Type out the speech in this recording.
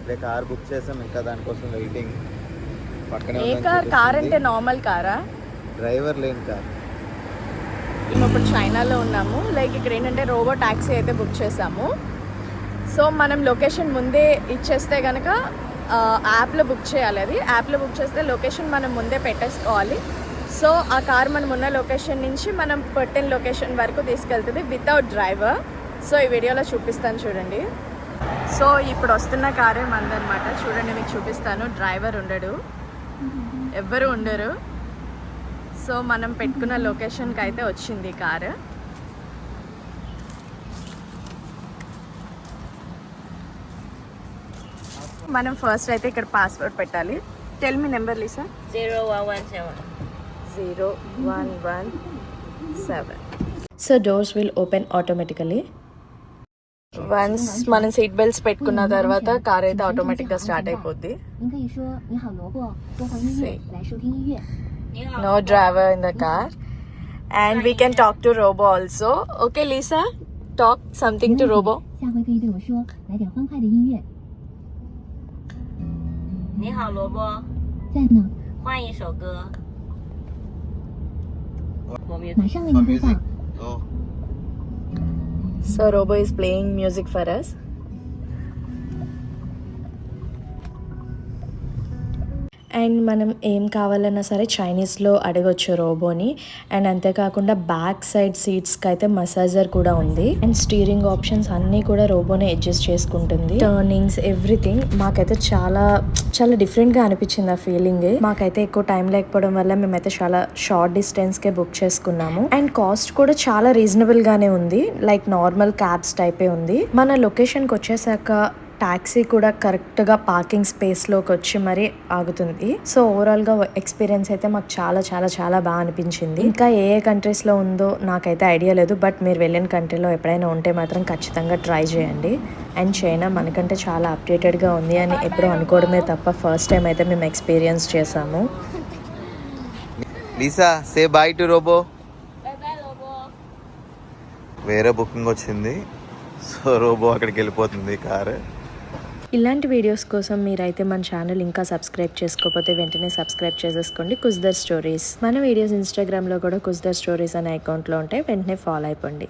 ఇప్పుడే car book చేసాం ఇంకా దానికోసం వెయిటింగ్. పక్కనే ఏ కార్? కార్ అంటే. నార్మల్ కారా? డ్రైవర్ లేని కార్. మేము ఇప్పుడు చైనాలో ఉన్నాము. లైక్ ఇక్కడ ఏంటంటే రోబో ట్యాక్సీ అయితే బుక్ చేసాము. సో మనం లొకేషన్ ముందే ఇచ్చేస్తే కనుక యాప్లో బుక్ చేయాలి అది. యాప్లో బుక్ చేస్తే లొకేషన్ మనం ముందే పెట్టేసుకోవాలి. సో ఆ కార్ మనం ఉన్న లొకేషన్ నుంచి మనం పెట్టిన లొకేషన్ వరకు తీసుకెళ్తుంది వితౌట్ డ్రైవర్. సో ఈ వీడియోలో చూపిస్తాను చూడండి. సో ఇప్పుడు వస్తున్న కారే మందనమాట చూడండి మీకు చూపిస్తాను. డ్రైవర్ ఉండడు. ఎవ్వరు ఉండరు. సో మనం పెట్టుకున్న లొకేషన్కి అయితే వచ్చింది కారు మనం ఫస్ట్ అయితే ఇక్కడ పాస్వర్డ్ పెట్టాలి. Tell me number Lisa Zero one one seven. Zero one one seven So doors will open automatically. Once మనం సీట్ బెల్ట్స్ పెట్టుకున్న తర్వాత కార్ అయితే ఆటోమేటిక్గా స్టార్ట్ అయిపోద్ది. No driver in the car and we can talk to robo also okay Lisa talk something to robo robo So Robo is playing music for us. And మనం ఏం కావాలన్నా సరే చైనీస్లో అడగొచ్చు రోబోని. అండ్ అంతేకాకుండా బ్యాక్ సైడ్ సీట్స్కి అయితే మసాజర్ కూడా ఉంది. అండ్ స్టీరింగ్ ఆప్షన్స్ అన్నీ కూడా రోబోనే అడ్జస్ట్ చేసుకుంటుంది. టర్నింగ్స్ ఎవ్రీథింగ్ మాకైతే చాలా చాలా డిఫరెంట్గా అనిపించింది ఆ ఫీలింగ్ మాకైతే ఎక్కువ టైం లేకపోవడం వల్ల మేమైతే చాలా షార్ట్ డిస్టెన్స్కే బుక్ చేసుకున్నాము. అండ్ కాస్ట్ కూడా చాలా రీజనబుల్గానే ఉంది. లైక్ నార్మల్ క్యాబ్స్ టైపే ఉంది. మన లొకేషన్కి వచ్చేసాక టాక్సీ కూడా కరెక్ట్గా పార్కింగ్ స్పేస్లోకి వచ్చి మరీ ఆగుతుంది. సో ఓవరాల్గా ఎక్స్పీరియన్స్ అయితే మాకు చాలా చాలా చాలా బాగా అనిపించింది. ఇంకా ఏ ఏ కంట్రీస్లో ఉందో నాకైతే ఐడియా లేదు. బట్ మీరు వెళ్ళిన కంట్రీలో ఎప్పుడైనా ఉంటే మాత్రం ఖచ్చితంగా ట్రై చేయండి. అండ్ చైనా మనకంటే చాలా అప్డేటెడ్గా ఉంది అని ఎప్పుడూ అనుకోవడమే తప్ప ఫస్ట్ టైం అయితే మేము ఎక్స్పీరియన్స్ చేసాము. Lisa say bye to robo. వేరే బుకింగ్ వచ్చింది. సో రోబో అక్కడికి వెళ్ళిపోతుంది కారు. ఇలాంటి వీడియోస్ కోసం మీరైతే మన ఛానల్ ఇంకా సబ్స్క్రైబ్ చేసుకోకపోతే వెంటనే సబ్స్క్రైబ్ చేసేసుకోండి. కుజ్దర్ స్టోరీస్. మన వీడియోస్ ఇన్స్టాగ్రామ్లో కూడా కుజ్దర్ స్టోరీస్ అనే అకౌంట్లో ఉంటాయి. వెంటనే ఫాలో అయిపోండి.